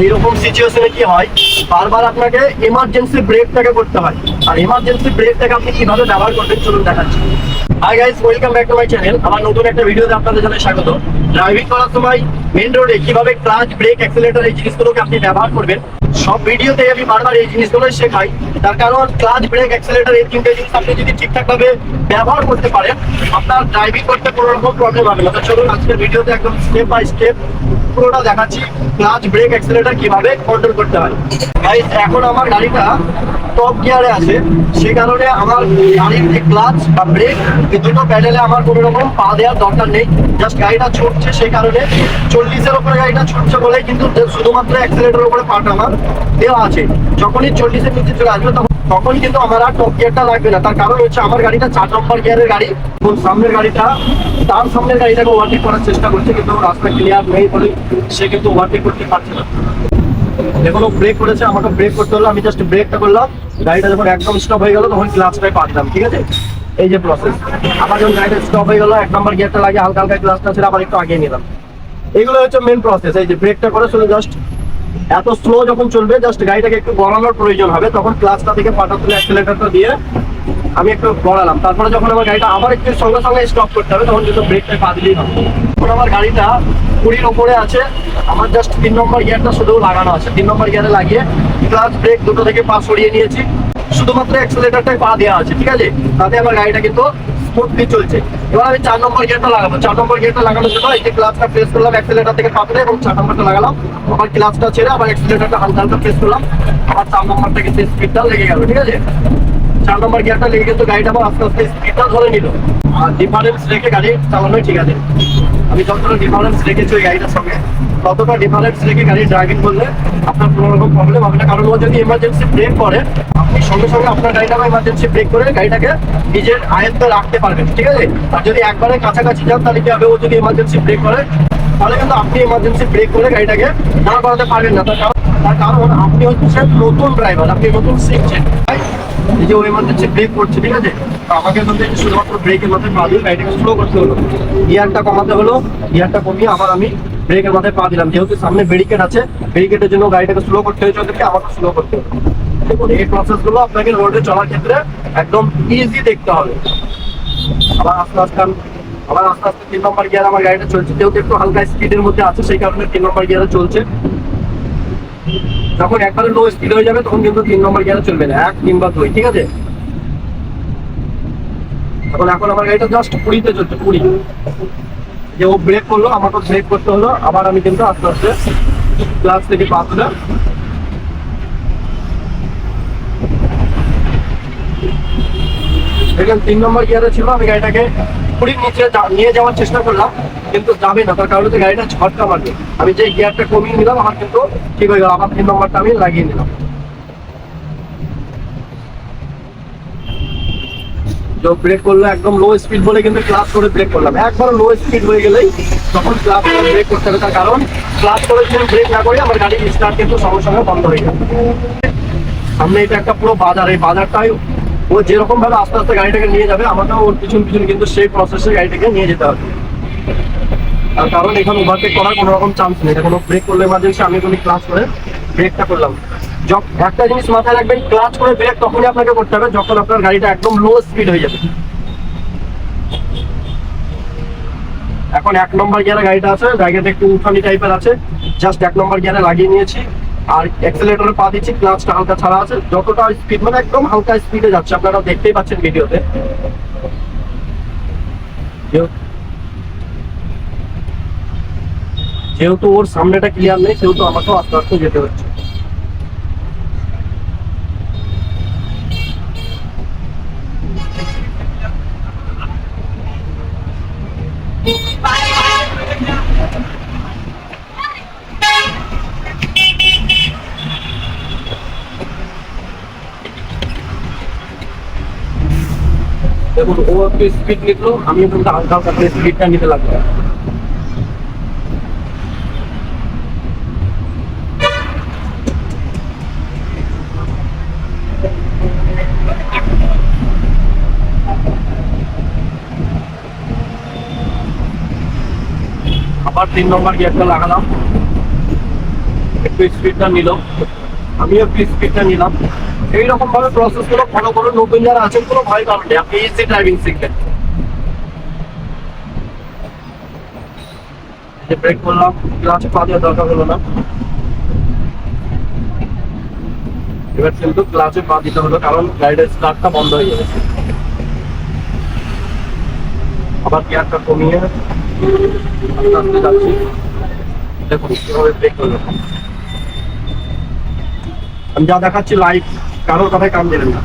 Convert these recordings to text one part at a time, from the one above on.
you এইরকম সিচুয়েশনে কি হয়? বারবার আপনাকে এমার্জেন্সি ব্রেকটাকে করতে হয়। আর এমার্জেন্সি ব্রেকটাকে আপনি কীভাবে ব্যবহার করবেন চলুন দেখাচ্ছি। Hi guys welcome back to my channel আমার নতুন একটা ভিডিওতে আপনাদের জানাই স্বাগত। ড্রাইভিং করার সময় মেন রোডে কীভাবে ক্লাচ ব্রেক অ্যাক্সিলেটর এই জিনিসগুলোকে আপনি ব্যবহার করবেন, সব ভিডিওতে আমি বারবার এই জিনিসগুলোই শেখাই। তার কারণ ক্লাচ ব্রেক অ্যাক্সিলেটর এই তিনটে জিনিস আপনি যদি ঠিকঠাক ভাবে ব্যবহার করতে পারেন, আপনার ড্রাইভিং করতে কোনো রকম প্রবলেম হবে না। তো চলুন আজকের ভিডিওতে একদম স্টেপ বাই স্টেপ পুরোটা দেখাচ্ছি। ক্লাচ ব্রেক অ্যাক্সিলেটর কীভাবে কন্ট্রোল করতে হয়। গাইস এখন আমার গাড়িটা টপ গিয়ারে আছে। সেই কারণে আমার গাড়ির যে ক্লাচ বা ব্রেক এই দুটো প্যাডেলে আমার কোনো রকম পা দেওয়ার দরকার নেই। জাস্ট গাড়িটা ছুটছে সেই কারণে চল্লিশের উপরে গাড়িটা ছুটছে বলে কিন্তু শুধুমাত্র অ্যাক্সিলেটরের উপরে পাটা আমার দেওয়া আছে। যখনই চল্লিশের নিচে চলে আসবে তখন তখন কিন্তু আমার আর টপ গিয়ারটা লাগবে না। তার কারণ হচ্ছে আমার গাড়িটা চার নম্বর গিয়ারের গাড়ি এবং সামনের গাড়িটা তার সামনের গাড়িটাকে ওভারটেক করার চেষ্টা করছে কিন্তু রাস্তা ক্লিয়ার নেই বলে সে কিন্তু ওভারটেক করতে পারছে না। এখনও ব্রেক করেছে, আমাকে ব্রেক করতে হলো, আমি জাস্ট ব্রেকটা করলাম, গাড়িটা যখন একদম স্টপ হয়ে গেল, তখন ক্লাচটাই পা ঠিক আছে? এই যে প্রসেস আমার যখন গাড়িটা স্টপ হয়ে গেল, এক নম্বর গিয়ারটা লাগে হালকা হালকা ক্লাচটা ছেড়ে আবার একটু আগে নিলাম। এগুলো হচ্ছে মেন প্রসেস এই যে ব্রেকটা করে শুধু জাস্ট এত স্লো যখন চলবে জাস্ট গাড়িটাকে একটু গড়ানোর প্রয়োজন হবে, তখন ক্লাচটা থেকে পাটা তুলে অ্যাক্সিলেটারটা দিয়ে আমি একটু গড়ালাম। তারপরে যখন আমার গাড়িটা আবার একটু সঙ্গে সঙ্গে স্টপ করতে হবে, তখন কিন্তু ব্রেকটা পা দিলেই হবে। আমার গাড়িটা কুড়ির ওপরে আছে, আমার জাস্ট তিন নম্বর গিয়ারটা শুধু লাগানো আছে। তিন নম্বর গিয়ারে লাগিয়ে ক্লাচ ব্রেক দুটো থেকে পা সরিয়ে নিয়েছি। শুধুমাত্র অ্যাক্সিলেটারটাই পা দেওয়া আছে, ঠিক আছে? তাতে আমার গাড়িটা কিন্তু স্মুথলি চলছে। এবার আমি চার নম্বর গিয়ারটা লাগাবো। চার নম্বর গিয়ারটা লাগানোর জন্য এই যে ক্লাচটা প্রেস করলাম অ্যাক্সিলেটার থেকে পা তুলে এবং চার নম্বরটা লাগালাম। আবার ক্লাচটা ছেড়ে আবার অ্যাক্সিলেটারটা হালকা হালকা প্রেস করলাম। আবার চার নম্বরটা কিন্তু স্পিডটা লেগে গেল, ঠিক আছে? চার নম্বর গিয়ারটা লেগে কিন্তু গাড়িটা আবার আস্তে আস্তে স্পিডটা ধরে নিল। আর ডিফারেন্স রেখে গাড়ি চালানোই ঠিক আছে। আমি যতটা ডিফারেন্স রেখেছি ওই গাড়িটার সঙ্গে। ততটা ডিফারেন্স রেখে গাড়ি ড্রাইভিং করলে আপনার কোনো রকম প্রবলেম হবে না। কারণ ও যদি এমার্জেন্সি ব্রেক করে, আপনি সঙ্গে সঙ্গে আপনার গাড়িটা এমার্জেন্সি ব্রেক করে গাড়িটাকে নিজের আয়ত্তে রাখতে পারবেন, ঠিক আছে? আর যদি একবারে কাছাকাছি যান, তাহলে কি হবে? ও যদি এমার্জেন্সি ব্রেক করে, তাহলে কিন্তু আপনি এমার্জেন্সি ব্রেক করে গাড়িটাকে দাঁড় করাতে পারবেন না। তার তার কারণ আপনি হচ্ছে নতুন ড্রাইভার আপনি নতুন শিখছেন? এই যে ও এমার্জেন্সি ব্রেক করছে, ঠিক আছে? আমাকে কিন্তু শুধুমাত্র ব্রেকের মাথায় পা গাড়িটাকে স্লো করতে হলো। গিয়ারটা কমাতে হলো, গিয়ারটা কমিয়ে আবার আমি ব্রেকের মাথায় পা দিলাম। যেহেতু সামনে ব্যারিকেড আছে ব্যারিকেডের জন্য গাড়িটাকে স্লো করতে হয়েছে ওদেরকে আমাকে স্লো করতে হবে। দেখুন, এই প্রসেসগুলো আপনাকে রোডে চলার ক্ষেত্রে একদম ইজি দেখতে হবে। আবার আস্তে আস্তে আবার আস্তে আস্তে তিন নম্বর গিয়ার আমার গাড়িটা চলছে। যেহেতু একটু হালকা স্পিডের মধ্যে আছে, সেই কারণে তিন নম্বর গিয়ারে চলছে। যখন একবারে লো স্পিড হয়ে যাবে, তখন কিন্তু তিন নম্বর গিয়ারে চলবে না, এক কিংবা দুই, ঠিক আছে? এখন এখন আমার গাড়িটা জাস্ট কুড়িতে চলছে, কুড়ি। যে ও ব্রেক করল, আমাকে ব্রেক করতে হলো, আবার আমি কিন্তু আস্তে আস্তে ক্লাস থেকে পা তুলে দেখলাম তিন নম্বর গিয়ারে ছিল, আমি গাড়িটাকে কুড়ির নিচে নিয়ে যাওয়ার চেষ্টা করলাম, কিন্তু যাবে না, তার কারণে গাড়িটা ঝটকা মারবে আমি যে গিয়ারটা কমিয়ে নিলাম, আমার কিন্তু ঠিক হয়ে গেল, আমার তিন নম্বরটা আমি লাগিয়ে নিলাম। যে ব্রেক করল একদম লো স্পিড বলে কিন্তু ক্লাস করে ব্রেক করলাম। একবার লো স্পিড হয়ে গেলেই তখন ক্লাস করে ব্রেক করতে হবে। তার কারণ ক্লাস করে যদি ব্রেক না করি, আমার গাড়ির স্টার্ট কিন্তু সঙ্গে সঙ্গে বন্ধ হয়ে যাবে। সামনে এটা একটা পুরো বাজার। এই বাজারটাই ও যেরকম ভাবে আস্তে আস্তে গাড়িটাকে নিয়ে যাবে আমাকেও ওর পিছন পিছন কিন্তু সেই প্রসেসে গাড়িটাকে নিয়ে যেতে হবে। তার কারণ, এখানে ওভারটেক করার কোনো রকম চান্স নেই। এটা কোনো ব্রেক করলে এমার্জেন্সি আমি কোনো ক্লাস করে ব্রেকটা করলাম। একটা জিনিস মাথায় রাখবেন, ক্লাচ করে ব্রেক তখনই আপনাকে করতে হবে, যখন আপনার গাড়িটা একদম লো স্পিড হয়ে যাবে। এখন এক নম্বর গিয়ারে গাড়িটা আছে, জায়গাটা একটু উঠানি টাইপের আছে জাস্ট এক নম্বর গিয়ারে লাগিয়ে নিয়েছি, আর অ্যাক্সেলেটরে পা দিচ্ছি, ক্লাচটা হালকা ছাড়া আছে, যতটা স্পিড মানে একদম হালকা স্পিডে যাচ্ছে আপনারা দেখতেই পাচ্ছেন ভিডিওতে। যেহেতু- ওর সামনেটা ক্লিয়ার নেই, সেহেতু আমাকেও আস্তে আস্তে যেতে হচ্ছে। দেখুন, ও একটু স্পিড কিন্তু হালকা হালকা করে স্পিডটা নিতে আবার তিন নম্বর গিয়ারটা লাগালাম। একটু একটু স্পিডটা নিল। আমিও একটু স্পিডটা নিলাম। এইরকম ভাবে প্রসেসগুলো ফলো করুন। নতুন যারা আছেন, কোনো ভয় কারণ নেই আপনি ইজি ড্রাইভিং শিখবেন। যে ব্রেক করলাম ক্লাচ পা দেওয়ার দরকার হলো না। এবার কিন্তু ক্লাচে পা দিতে হলো, কারণ গাড়িটার স্টার্টটা বন্ধ হয়ে যাবে আবার গিয়ারটা কমিয়ে আস্তে আস্তে যাচ্ছি। দেখুন, কীভাবে ব্রেক করল আমি যা দেখাচ্ছি লাইভ কারোর কথায় কান দেবেন না।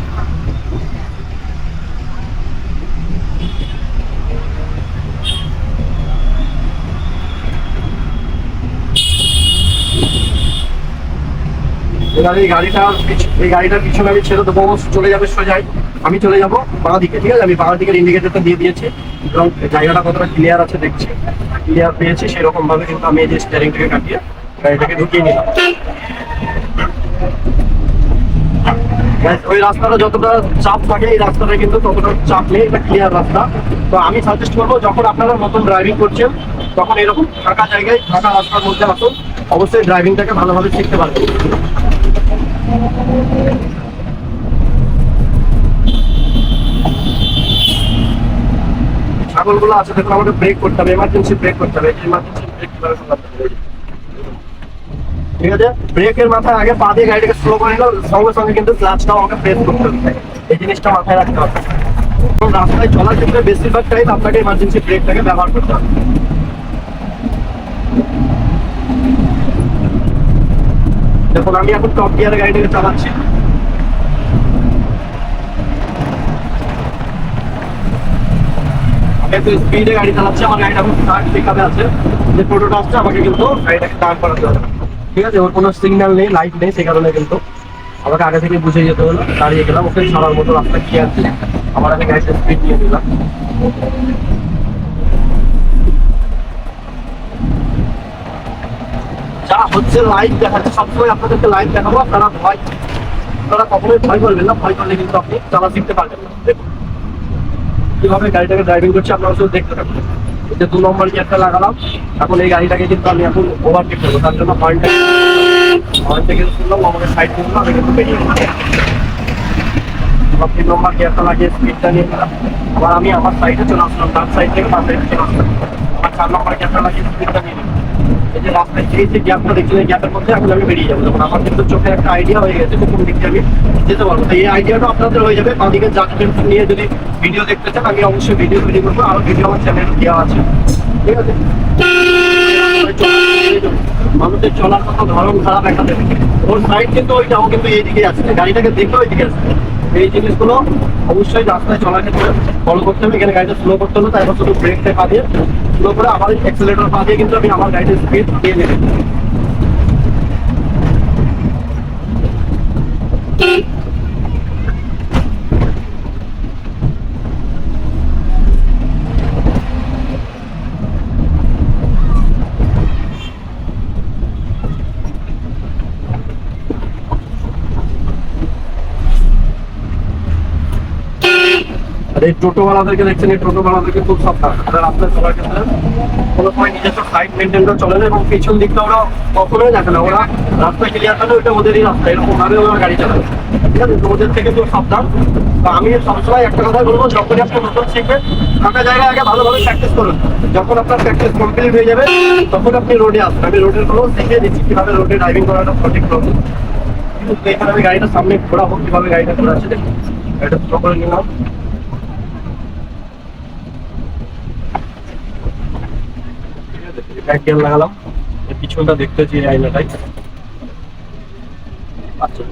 এবার এই গাড়িটা, এই গাড়িটার পিছনে আমি ছেড়ে দেবো চলে যাবে সোজাই আমি চলে যাব বাঁ দিকে, ঠিক আছে? আমি বাঁ দিকের ইন্ডিকেটরটা দিয়ে দিয়েছি। এবং জায়গাটা কতটা ক্লিয়ার আছে দেখছি। ক্লিয়ার পেয়েছি সেরকম ভাবে কিন্তু আমি এই যে স্টিয়ারিং থেকে কাটিয়ে গাড়িটাকে ঢুকিয়ে নিলাম। ওই রাস্তাটা যতটা চাপ থাকে, এই রাস্তাটা কিন্তু ততটা চাপ নেই, এটা ক্লিয়ার রাস্তা। তো আমি সাজেস্ট করব, যখন আপনারা নতুন ড্রাইভিং করছেন, তখন এরকম ফাঁকা জায়গায়, ফাঁকা রাস্তার মধ্যে আসুন। অবশ্যই ড্রাইভিংটাকে ভালোভাবে শিখতে পারবেন। ছাগলগুলো আছে, দেখুন, আমাকে ব্রেক করতে হবে এমার্জেন্সি ব্রেক করতে হবে এমার্জেন্সি ব্রেক কীভাবে করতে হবে ঠিক আছে? ব্রেকের মাথায় আগে পা দিয়ে গাড়িটাকে স্লো করে নিল, সঙ্গে সঙ্গে কিন্তু ক্লাচটাও আমাকে প্রেস করতে হবে এই জিনিসটা মাথায় রাখতে হবে। রাস্তায় চলার ক্ষেত্রে বেশিরভাগ টাইম আপনাকে ইমার্জেন্সি ব্রেকটাকে ব্যবহার করতে হবে। দেখুন, আমি এখন টপ গিয়ারে গাড়িটাকে চালাচ্ছি। স্পিডে গাড়ি চালাচ্ছে, আমার গাড়িটা এখন স্টার্ট পিকআপে আছে। যে টোটোটা আসছে, আমাকে কিন্তু গাড়িটাকে দাঁড় করাতে হবে। ঠিক আছে, ওর কোনো সিগন্যাল নেই লাইট নেই সেই কারণে কিন্তু আমাকে আগে থেকে বুঝে যেতে হলো, দাঁড়িয়ে গেলাম, ওকে ছাড়ার মতো রাস্তা কি আছে আমার আগে গাড়িতে স্পিড নিয়ে দিলাম। যা হচ্ছে লাইভ দেখাচ্ছে, সবসময় আপনাদেরকে লাইভ দেখাবো, আপনারা ভয়, আপনারা কখনোই ভয় করবেন না, ভয় করলে কিন্তু আপনি চালা শিখতে পারবেন না। দেখুন, কীভাবে গাড়িটাকে ড্রাইভিং করছে, আপনারা শুধু দেখতে এই যে দু নম্বর গিয়ারটা লাগালাম, এখন এই গাড়িটাকে কিন্তু আমি এখন ওভারটেক করব। তার জন্য পয়েন্টটা পয়েন্টটা কিন্তু শুনলাম, আমাকে সাইড করলাম আমি কিন্তু বেরিয়ে গেলাম। তিন নম্বর গিয়ারটা লাগিয়ে স্পিডটা নিয়ে গেলাম। আবার আমি আমার সাইডে চলে আসলাম, তার সাইড থেকে তার সাইড চলে আসলাম। আমার চার নম্বর গিয়ারটা লাগিয়ে স্পিডটা নিয়ে নিলাম এই যে রাস্তায় যে যে গ্যাপটা দেখছেন এই গ্যাপের মধ্যে এখন আমি বেরিয়ে যাব। যখন আমার কিন্তু চোখে একটা আইডিয়া হয়ে গেছে কোন দিক দিয়ে আমি যেতে পারব। তো এই আইডিয়াটা আপনাদের হয়ে যাবে। বাদিকে জাজমেন্ট নিয়ে যদি ভিডিও দেখতে চান, আমি অবশ্যই ভিডিও তৈরি করব। আরও ভিডিও আমার চ্যানেলে দেওয়া আছে। ঠিক আছে? মানুষের চলার কত ধরন খারাপ একটা দেবে ওর সাইড কিন্তু ওইটা ও কিন্তু এইদিকে আসছে গাড়িটাকে দেখে ওইদিকে আসছে এই জিনিসগুলো অবশ্যই রাস্তায় চলার ক্ষেত্রে ফলো করতে হবে। এখানে গাড়িটা স্লো করতে হবে তারপর শুধু ব্রেকটা পা দিয়ে করে আমার এক্সেলেটর পা দিয়ে কিন্তু আমি আমার গাড়ির স্পিড দিয়ে নেব আর এই টোটোওয়ালাদেরকে দেখছেন, এই টোটোওয়ালাদেরকে খুব সাবধান। তারা রাস্তায় চলার ক্ষেত্রে কোনো সময় নিজস্ব সাইড মেনটেন করে চলে না এবং পিছন দিকটা ওরা কখনোই দেখে না। ওরা রাস্তা ক্লিয়ার করে ওইটা ওদেরই রাস্তা, এরকম ভাবে ওরা গাড়ি চালাবে ঠিক আছে? ওদের থেকে তো সাবধান। তো আমি সবসময় একটা কথা বলব, যখনই আপনি নতুন শিখবেন, ফাঁকা জায়গায় আগে ভালোভাবে প্র্যাকটিস করুন। যখন আপনার প্র্যাকটিস কমপ্লিট হয়ে যাবে, তখন আপনি রোডে আসবেন। আমি রোডের কোনো শিখিয়ে দিচ্ছি, কীভাবে রোডে ড্রাইভিং করাটা সঠিক করব এখানে আমি গাড়িটা সামনে ঘোরাবো, কীভাবে গাড়িটা দেখুন। গাড়িটা স্লো করে নিলাম। ব্যাক গিয়ার লাগালাম। পিছনটা দেখতেছি আইনাটাই আচ্ছা।